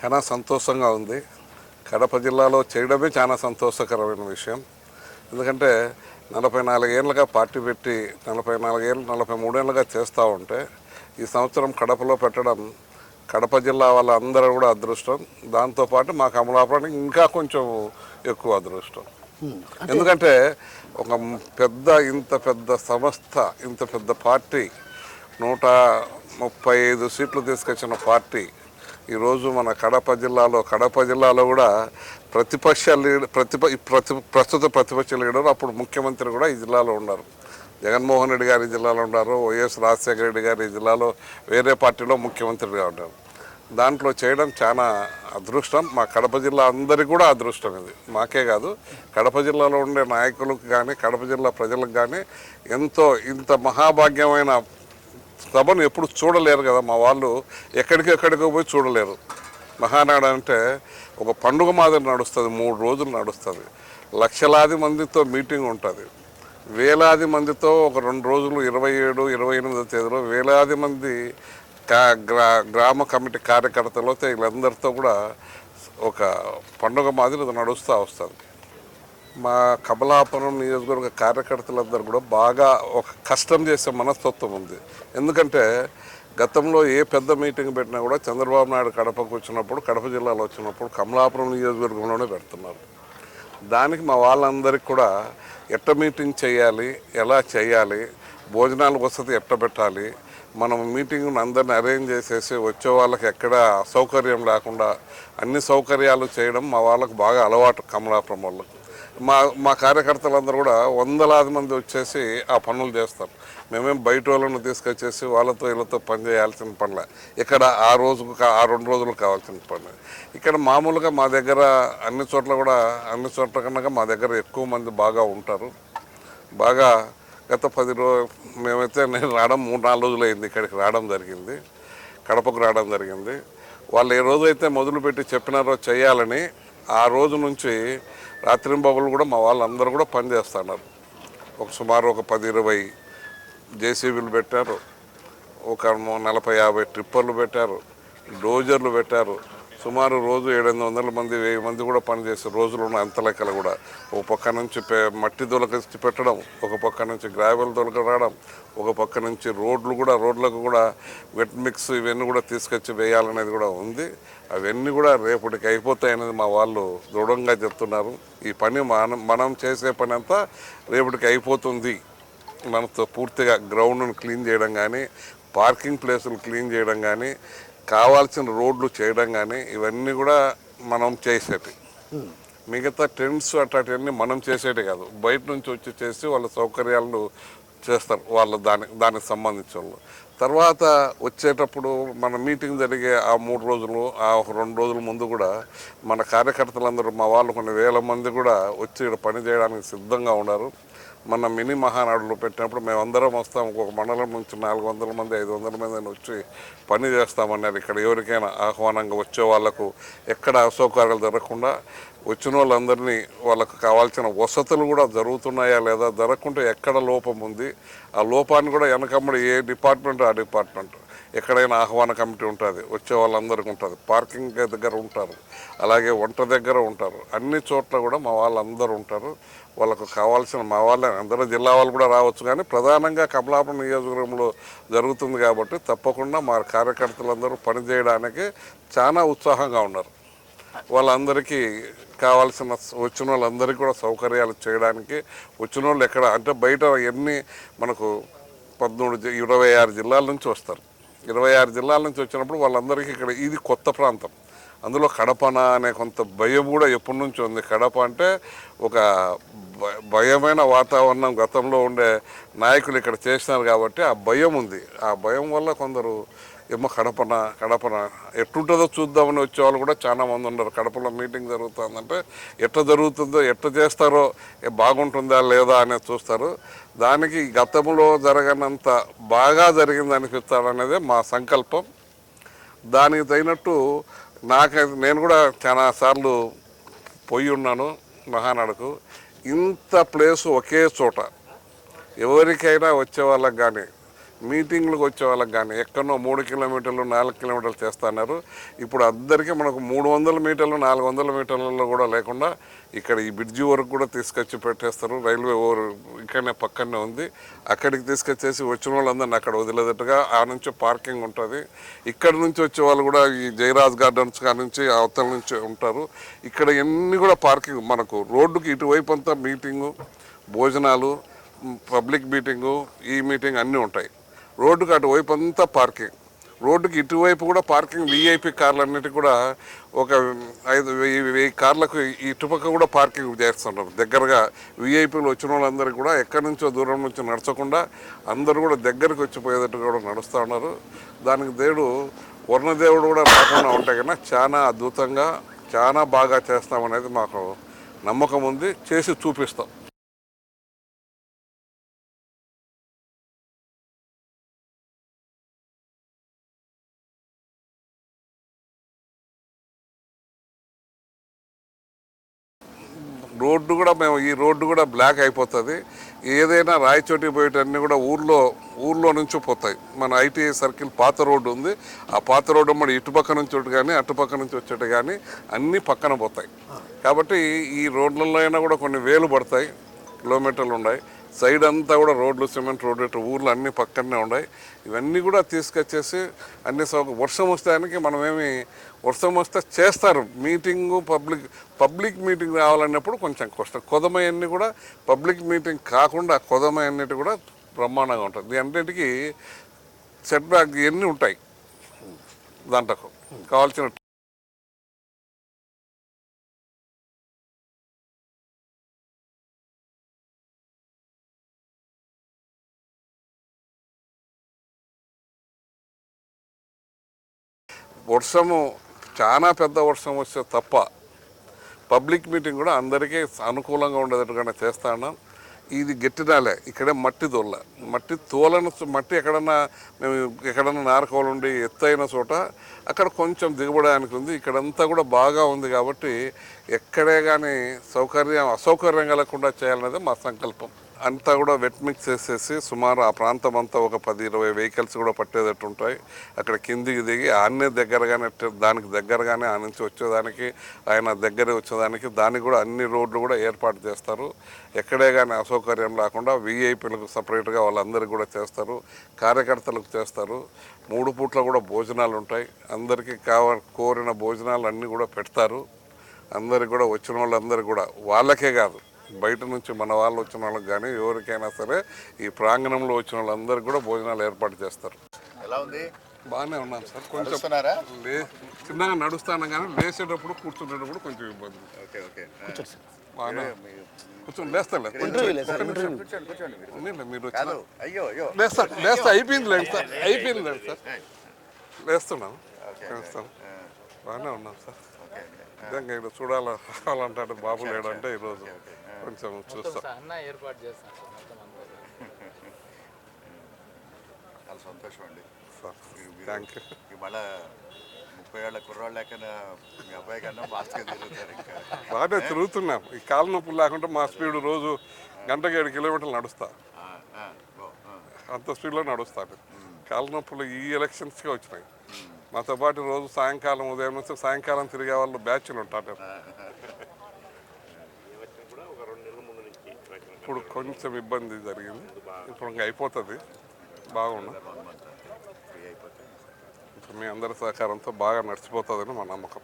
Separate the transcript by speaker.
Speaker 1: చాలా సంతోషంగా ఉంది. కడప జిల్లాలో చేయడమే చాలా సంతోషకరమైన విషయం. ఎందుకంటే నలభై నాలుగేళ్ళుగా పార్టీ పెట్టి నలభై నాలుగేళ్ళు నలభై మూడేళ్ళుగా చేస్తూ ఉంటే ఈ సంవత్సరం కడపలో పెట్టడం కడప జిల్లా వాళ్ళందరూ కూడా అదృష్టం. దాంతోపాటు మా కమలాపురానికి ఇంకా కొంచెం ఎక్కువ అదృష్టం. ఎందుకంటే ఒక పెద్ద ఇంత పెద్ద సంస్థ ఇంత పెద్ద పార్టీ నూట ముప్పై ఐదు సీట్లు తీసుకొచ్చిన పార్టీ ఈరోజు మన కడప జిల్లాలో కడప జిల్లాలో కూడా ప్రతిపక్ష లీడర్ ప్రతిప ప్రతి ప్రస్తుత ప్రతిపక్ష లీడర్ అప్పుడు ముఖ్యమంత్రి కూడా ఈ జిల్లాలో ఉన్నారు. జగన్మోహన్ రెడ్డి గారి జిల్లాలో ఉన్నారు వైఎస్ రాజశేఖర రెడ్డి గారి జిల్లాలో వేరే పార్టీలో ముఖ్యమంత్రిగా ఉన్నారు. దాంట్లో చేయడం చాలా అదృష్టం. మా కడప జిల్లా అందరికీ కూడా అదృష్టం ఇది. మాకే కాదు కడప జిల్లాలో ఉండే నాయకులకు కానీ కడప జిల్లా ప్రజలకు కానీ ఎంతో ఇంత మహాభాగ్యమైన సభను ఎప్పుడు చూడలేరు కదా మా వాళ్ళు ఎక్కడికి ఎక్కడికో పోయి చూడలేరు. మహానాడు అంటే ఒక పండుగ మాదిరి నడుస్తుంది మూడు రోజులు నడుస్తుంది. లక్షలాది మందితో మీటింగ్ ఉంటుంది. వేలాది మందితో ఒక రెండు రోజులు ఇరవై ఏడు ఇరవై ఎనిమిదో తేదీలో వేలాది మంది కా- గ్రా గ్రామ కమిటీ కార్యకర్తలతో వీళ్ళందరితో కూడా ఒక పండుగ మాదిరి నడుస్తూ వస్తుంది. మా కమలాపురం నియోజకవర్గ కార్యకర్తలందరూ కూడా బాగా ఒక కష్టం చేసే మనస్తత్వం ఉంది. ఎందుకంటే గతంలో ఏ పెద్ద మీటింగ్ పెట్టినా కూడా చంద్రబాబు నాయుడు కడపకు వచ్చినప్పుడు కడప జిల్లాలో వచ్చినప్పుడు కమలాపురం నియోజకవర్గంలోనే పెడుతున్నారు. దానికి మా వాళ్ళందరికీ కూడా ఎట్ట మీటింగ్ చేయాలి ఎలా చేయాలి భోజనాల వసతి ఎట్ట పెట్టాలి మనం మీటింగ్ను అందరిని అరేంజ్ చేసేసి వచ్చే వాళ్ళకి ఎక్కడ అసౌకర్యం లేకుండా అన్ని సౌకర్యాలు చేయడం మా వాళ్ళకు బాగా అలవాటు కమలాపురం వాళ్ళకు. మా మా కార్యకర్తలందరూ కూడా వందలాది మంది వచ్చేసి ఆ పనులు చేస్తారు. మేమేం బయట వాళ్ళను తీసుకొచ్చేసి వాళ్ళతో వీళ్ళతో పని చేయాల్సిన పనిలే. ఇక్కడ ఆ రోజుకు కా- ఆ రెండు రోజులు కావాల్సిన పని ఇక్కడ మామూలుగా మా దగ్గర అన్ని చోట్ల కూడా అన్ని చోట్ల కన్నా మా దగ్గర ఎక్కువ మంది బాగా ఉంటారు. బాగా గత పది రోజు మేమైతే నేను రావడం మూడు నాలుగు రోజులు అయింది ఇక్కడికి రావడం జరిగింది. కడపకు రావడం జరిగింది. వాళ్ళు ఏ రోజైతే మొదలుపెట్టి చెప్పినారో చేయాలని ఆ రోజు నుంచి రాత్రింబవళ్ళు కూడా మా వాళ్ళందరూ కూడా పనిచేస్తున్నారు ఒక సుమారు ఒక పది ఇరవై జేసీబీలు పెట్టారు. ఒక నలభై యాభై ట్రిప్పర్లు పెట్టారు. డోజర్లు పెట్టారు. సుమారు రోజు ఏడెనిమిది వందల మంది వెయ్యి మంది కూడా పనిచేసే రోజులు ఉన్న అంత లెక్కలు కూడా. ఒక పక్క నుంచి మట్టి దొలకచ్చి పెట్టడం ఒక పక్క నుంచి గ్రావెల్ దొలక రావడం ఒక పక్క నుంచి రోడ్లు కూడా రోడ్లకు కూడా వెట్ మిక్స్ ఇవన్నీ కూడా తీసుకొచ్చి వేయాలనేది కూడా ఉంది. అవన్నీ కూడా రేపటికి అయిపోతాయనేది మా వాళ్ళు దృఢంగా చెప్తున్నారు. ఈ పని మనం మనం చేసే పని అంతా రేపటికి అయిపోతుంది. మనతో పూర్తిగా గ్రౌండ్ను క్లీన్ చేయడం కానీ పార్కింగ్ ప్లేసులు క్లీన్ చేయడం కానీ కావాల్సిన రోడ్లు చేయడం కానీ ఇవన్నీ కూడా మనం చేసేటి మిగతా టెంట్స్ అట్లాంటివన్నీ మనం చేసేటి కాదు. బయట నుంచి వచ్చి చేసి వాళ్ళ సౌకర్యాలను చేస్తారు వాళ్ళు దాని దానికి సంబంధించిన వాళ్ళు. తర్వాత వచ్చేటప్పుడు మన మీటింగ్ జరిగే ఆ మూడు రోజులు ఆ ఒక రెండు రోజుల ముందు కూడా మన కార్యకర్తలందరూ మా వాళ్ళు కొన్ని వేల మంది కూడా వచ్చి ఇక్కడ పని చేయడానికి సిద్ధంగా ఉన్నారు. మన మినీ మహానాడులో పెట్టినప్పుడు మేమందరం వస్తాం. ఒక మండలం నుంచి నాలుగు వందల మంది ఐదు వందల మంది అని వచ్చి పని చేస్తామన్నారు ఇక్కడ. ఎవరికైనా ఆహ్వానంగా వచ్చే వాళ్ళకు ఎక్కడ అసౌకర్యాలు జరగకుండా వచ్చిన వాళ్ళందరినీ వాళ్ళకు కావాల్సిన వసతులు కూడా జరుగుతున్నాయా లేదా జరగకుంటే ఎక్కడ లోపం ఉంది? ఆ లోపాన్ని కూడా వెనకమ్మడి ఏ డిపార్ట్మెంట్ ఆ డిపార్ట్మెంట్. ఎక్కడైనా ఆహ్వాన కమిటీ ఉంటుంది వచ్చే వాళ్ళందరికీ ఉంటుంది పార్కింగ్ దగ్గర ఉంటారు అలాగే వంట దగ్గర ఉంటారు. అన్ని చోట్ల కూడా మా వాళ్ళందరూ ఉంటారు. వాళ్ళకు కావాల్సిన మా వాళ్ళే అందరూ జిల్లా వాళ్ళు కూడా రావచ్చు కానీ ప్రధానంగా కమలాపురం నియోజకవర్గంలో జరుగుతుంది కాబట్టి తప్పకుండా మా కార్యకర్తలందరూ పనిచేయడానికి చాలా ఉత్సాహంగా ఉన్నారు. వాళ్ళందరికీ కావాల్సిన వచ్చిన వాళ్ళందరికీ కూడా సౌకర్యాలు చేయడానికి వచ్చిన వాళ్ళు ఎక్కడ అంటే బయట ఎన్ని మనకు పద్మూడు జి- ఇరవై ఆరు జిల్లాల నుంచి వస్తారు. ఇరవై ఆరు జిల్లాల నుంచి వచ్చినప్పుడు వాళ్ళందరికీ ఇక్కడ ఇది కొత్త ప్రాంతం. అందులో కడపన అనే కొంత భయం కూడా ఎప్పటి నుంచి ఉంది. కడప అంటే ఒక భ- భయమైన వాతావరణం గతంలో ఉండే నాయకులు ఇక్కడ చేసినారు కాబట్టి ఆ భయం ఉంది. ఆ భయం వల్ల కొందరు ఏమో కడపన కడపన. ఎట్టుంటుందో చూద్దామని వచ్చేవాళ్ళు కూడా చాలా మంది ఉన్నారు. కడపలో మీటింగ్ జరుగుతుందంటే ఎట్లా జరుగుతుందో ఎట్లా చేస్తారో ఏ బాగుంటుందా లేదా అనేది చూస్తారు. దానికి గతంలో జరగనంత బాగా జరిగింది అనిపిస్తాడనేదే మా సంకల్పం. దానికి తగినట్టు నాకైతే నేను కూడా చాలా సార్లు పోయి ఉన్నాను మహానాడుకు. ఇంత ప్లేసు ఒకే చోట. ఎవరికైనా వచ్చే వాళ్ళకి కానీ మీటింగ్లకు వచ్చే వాళ్ళకి కానీ ఎక్కడో మూడు కిలోమీటర్లు నాలుగు కిలోమీటర్లు చేస్తున్నారు ఇప్పుడు అందరికీ మనకు మూడు వందల మీటర్లు నాలుగు వందల మీటర్లలో కూడా లేకుండా ఇక్కడ ఈ బ్రిడ్జి వరకు కూడా తీసుకొచ్చి పెట్టేస్తారు. రైల్వే ఓవర్ ఇక్కడనే పక్కనే ఉంది. అక్కడికి తీసుకొచ్చేసి వచ్చిన వాళ్ళందరినీ అక్కడ వదిలేదట్టుగా ఆ నుంచి పార్కింగ్ ఉంటుంది. ఇక్కడ నుంచి వచ్చే వాళ్ళు కూడా ఈ జయరాజ్ గార్డెన్స్ కాడ నుంచి అవతల నుంచి ఉంటారు. ఇక్కడ ఎన్ని కూడా పార్కింగ్ మనకు రోడ్డుకి ఇటువైపు అంతా మీటింగు భోజనాలు పబ్లిక్ మీటింగు ఈ మీటింగ్ అన్నీ ఉంటాయి. రోడ్డుకి అటువైపు అంతా పార్కింగ్. రోడ్డుకి ఇటువైపు కూడా పార్కింగ్ వీఐపీ కార్లు అన్నిటి కూడా ఒక ఐదు వెయ్యి వెయ్యి కార్లకు ఇటుపక్క కూడా పార్కింగ్ చేస్తున్నారు దగ్గరగా వీఐపీలు వచ్చిన వాళ్ళందరికీ కూడా ఎక్కడి నుంచో దూరం నుంచి నడచకుండా అందరూ కూడా దగ్గరికి వచ్చిపోయేటట్టు కూడా నడుస్తూ ఉన్నారు. దానికి దేవుడు వర్ణదేవుడు కూడా రాకుండా ఉంటే కన్నా చాలా అద్భుతంగా చాలా బాగా చేస్తామనేది మాకు నమ్మకం ఉంది. చేసి చూపిస్తాం. రోడ్డు కూడా మేము ఈ రోడ్డు కూడా బ్లాక్ అయిపోతుంది. ఏదైనా రాయచోటి పోయేటన్నీ కూడా ఊర్లో ఊర్లో నుంచి పోతాయి. మన ఐటీఐ సర్కిల్ పాత రోడ్డు ఉంది. ఆ పాత రోడ్డు మన ఇటుపక్క నుంచి ఒకటి కానీ అటుపక్క నుంచి వచ్చేటి కానీ అన్నీ పక్కన పోతాయి. కాబట్టి ఈ రోడ్లలో అయినా కూడా కొన్ని వేలు పడతాయి కిలోమీటర్లు ఉన్నాయి. సైడ్ అంతా కూడా రోడ్లు సిమెంట్ రోడ్లు ఊర్లు అన్నీ పక్కనే ఉన్నాయి. ఇవన్నీ కూడా తీసుకొచ్చేసి అన్ని సౌక వర్షం వస్తానికి మనమేమి వర్షం వస్తే చేస్తారు. మీటింగు పబ్లిక్ పబ్లిక్ మీటింగ్ రావాలన్నప్పుడు కొంచెం కష్టం. కొదమయన్ని కూడా పబ్లిక్ మీటింగ్ కాకుండా కొదమయన్నిటి కూడా బ్రహ్మాండంగా ఉంటుంది. అన్నిటికీ సెట్ బ్యాక్ ఇవన్నీ ఉంటాయి. దాంట్లో కావాల్సిన వర్షము చాలా పెద్ద వర్షం వస్తే తప్ప పబ్లిక్ మీటింగ్ కూడా అందరికీ అనుకూలంగా ఉండేటట్టుగా చేస్తాను ఇది గట్టినాలే ఇక్కడే మట్టి తోల. మట్టి తోలను మట్టి ఎక్కడన్నా మేము ఎక్కడన్నా నారకోలు ఉండి ఎత్తైన చోట అక్కడ కొంచెం దిగబడడానికి ఉంది. ఇక్కడంతా కూడా బాగా ఉంది కాబట్టి ఎక్కడే కానీ సౌకర్యం అసౌకర్యం కలగకుండా చేయాలనేది మా సంకల్పం. అంతా కూడా వెట్ మిక్స్ చేసేసి సుమారు ఆ ప్రాంతం అంతా ఒక పది ఇరవై వెహికల్స్ కూడా పట్టేటట్టు ఉంటాయి. అక్కడ కిందికి దిగి ఆన్నే దగ్గరగానే దానికి దగ్గరగానే ఆ నుంచి వచ్చేదానికి ఆయన దగ్గర వచ్చేదానికి దానికి కూడా అన్ని రోడ్లు కూడా ఏర్పాటు చేస్తారు. ఎక్కడే కానీ అసౌకర్యం లేకుండా వీఐపీలకు సపరేట్గా వాళ్ళందరికీ కూడా చేస్తారు. కార్యకర్తలకు చేస్తారు. మూడు పూట్ల కూడా భోజనాలు ఉంటాయి. అందరికీ కావ కోరిన భోజనాలు అన్నీ కూడా పెడతారు. అందరికి కూడా వచ్చిన వాళ్ళందరికీ కూడా. వాళ్ళకే కాదు బయట నుంచి మన వాళ్ళు వచ్చిన వాళ్ళకి కానీ ఎవరికైనా సరే ఈ ప్రాంగణంలో వచ్చిన వాళ్ళందరికీ కూడా భోజనాలు ఏర్పాటు చేస్తారు.
Speaker 2: ఎలా ఉంది?
Speaker 1: బాగానే ఉన్నాం సార్. కొంచెం లే చిన్నగా నడుస్తాను కానీ లేచేటప్పుడు కూర్చునేటప్పుడు కొంచెం ఇబ్బంది.
Speaker 2: Okay okay.
Speaker 1: బాగానే కూర్చొని లేస్తాను
Speaker 2: మీరు. అయ్యో అయ్యో.
Speaker 1: లేస్తా లేస్తా అయిపోయింది లేదు సార్ అయిపోయింది లేదు సార్. లేస్తున్నాం లేస్తాం బాగానే ఉన్నాం సార్.
Speaker 2: ఓకే
Speaker 1: నిజంగా ఇక్కడ చూడాల చూడాలంటే బాబు లేడంటే ఈరోజు. కొంచెం చూస్తాం.
Speaker 3: అన్న ఏర్పాటు చేస్తాను సార్ మొత్తం అంతా.
Speaker 2: చాలా సంతోషం అండి.
Speaker 1: Thank you.
Speaker 2: మళ్ళా ముప్పై ఏళ్ళ కుర్రాళ్ళు లెక్క మీ అబ్బాయి కన్నా ఫాస్ట్గా తిరుగుతారు ఇంకా.
Speaker 1: బాగానే తిరుగుతున్నాం. ఈ కాలు నొప్పులు లేకుండా మా స్పీడ్ రోజు గంటకి ఏడు కిలోమీటర్లు నడుస్తా. అంత స్పీడ్లో నడుస్తాను కాలు నొప్పులు ఈ ఎలక్షన్స్కే వచ్చినాయి. మాతో పాటు రోజు సాయంకాలం ఉదయం నుంచి సాయంకాలం తిరిగే వాళ్ళు బ్యాచ్లు ఉంటారు. ఇప్పుడు కొంచెం ఇబ్బంది జరిగింది. ఇప్పుడు ఇంకా
Speaker 2: అయిపోతుంది.
Speaker 1: ఇప్పుడు మీ అందరి సహకారంతో బాగా నడిచిపోతుందని మా నమ్మకం.